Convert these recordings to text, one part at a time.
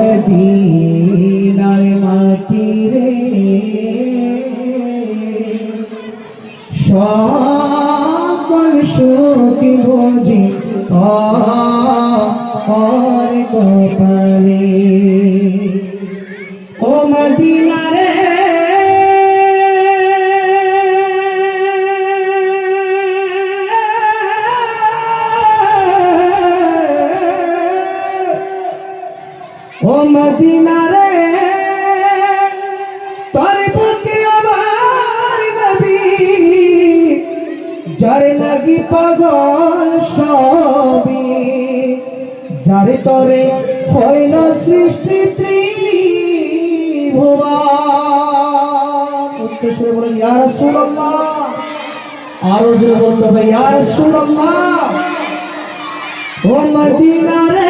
মদিনার মাটি রে। সকল সুখ বুঝি আর কপালে ও মদিনা রে, তোর বুকে আমার নবী, যার লাগি পাগল সবই, যারে তরে হইল সৃষ্টি আরও বলতে হবে ও মদিনা রে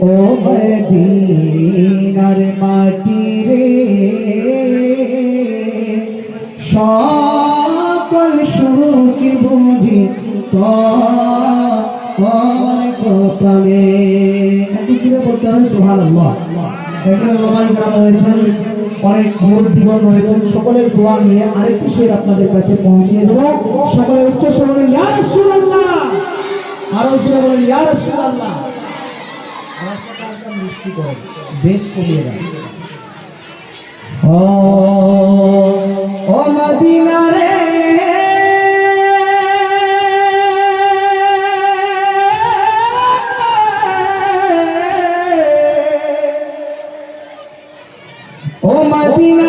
ও মদিনার মাটি রে, সকল সুখ বুঝি কপালে। সুরে বলতে হবে রয়েছেন, অনেক মুরব্বীগণ রয়েছেন। সকলের দোয়া নিয়ে আরেকটি শের আপনাদের কাছে পৌঁছিয়ে দেবো। সকলের উচ্চ স্বরে ইয়া রাসূলুল্লাহ! আরও সুরে বলেন, ইয়া আওয়াজটা হালকা মিষ্টি করে? বেশ ও মদিনা রে। ও মদিনা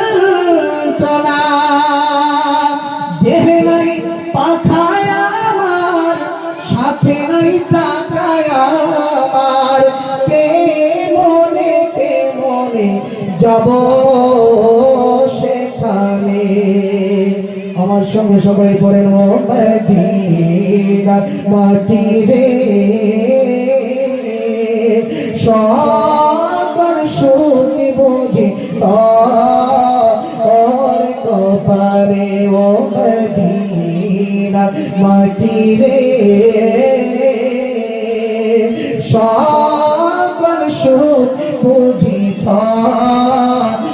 দেহে নাই পাখায় আমার, সাথে নাই টাকায় আমার। কে মনে কে মনে যাব সেখানে? আমার সঙ্গে সবাই পড়েন মাটি রে। সকল সুখ বুঝে তোর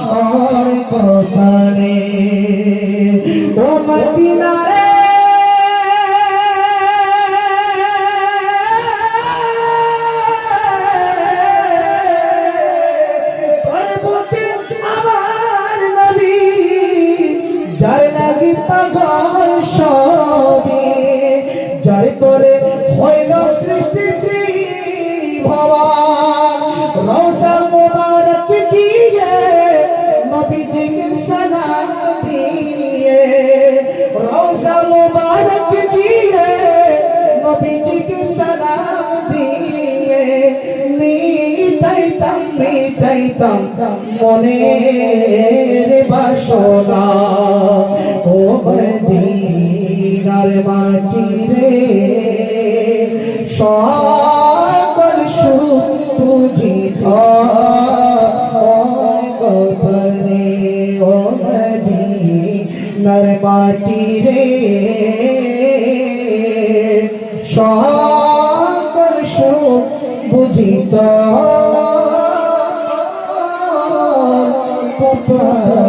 তোর কপারে ও মদিনা রে। আমার নবী যার সৃষ্টি ভগবান রওসা মুবারক দিয়ে নবীজিকে সালাম দিয়ে রওসা মুবারক দিয়ে নবীজিকে সালাম দিয়ে মিটাইতাম মিটাইতাম মনের বাসনা। ও মদিনার মাটি রে সকল মদিনার মাটি রে। সকল সুখ বুঝিত। কপাল